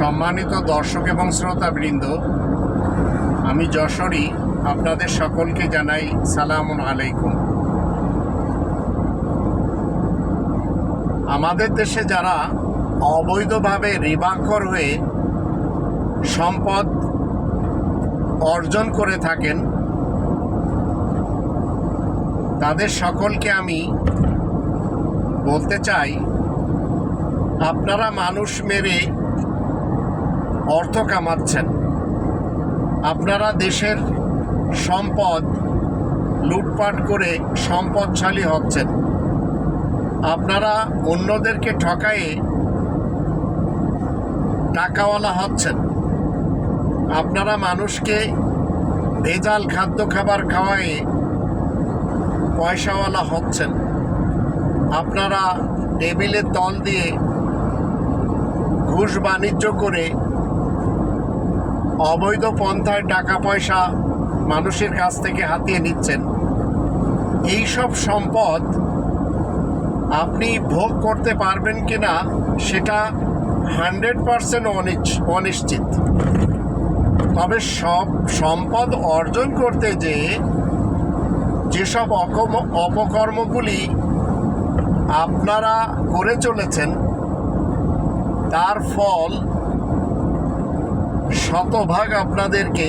সম্মানিত দর্শক এবং শ্রোতাবৃন্দ, আমি যশোরী, আপনাদের সকলকে জানাই সালাম আলাইকুম। আমাদের দেশে যারা অবৈধভাবে রিবাকর হয়ে সম্পদ অর্জন করে থাকেন, তাদের সকলকে আমি বলতে চাই, আপনারা মানুষ মেরে অর্থ কামাচ্ছেন। আপনারা দেশের সম্পদ লুটপাট করে সম্পদশালী হচ্ছেন। আপনারা অন্যদেরকে ঠকায়ে টাকাওয়ালা হচ্ছেন। আপনারা মানুষকে ভেজাল খাদ্য খাবার খাওয়ায়ে পয়সাওয়ালা হচ্ছেন। আপনারা টেবিলের তল দিয়ে ঘুষ বাণিজ্য করে অবৈধ পন্থায় টাকা পয়সা মানুষের কাছ থেকে হাতিয়ে নিচ্ছেন। এই সব সম্পদ আপনি ভোগ করতে পারবেন কি না সেটা হান্ড্রেড পারসেন্ট অনিশ্চিত। তবে সব সম্পদ অর্জন করতে যে, যেসব অকম, অপকর্মগুলি আপনারা করে চলেছেন, তার ফল শতভাগ আপনাদেরকে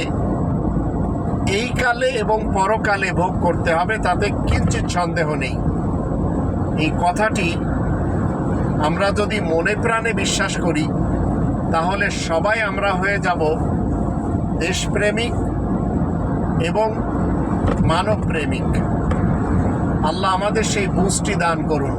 এই কালে এবং পরকালে ভোগ করতে হবে, তাতে কিঞ্চিত সন্দেহ নেই। এই কথাটি আমরা যদি মনে প্রাণে বিশ্বাস করি, তাহলে সবাই আমরা হয়ে যাব দেশপ্রেমিক এবং মানবপ্রেমিক। আল্লাহ আমাদের সেই বুঝটি দান করুন।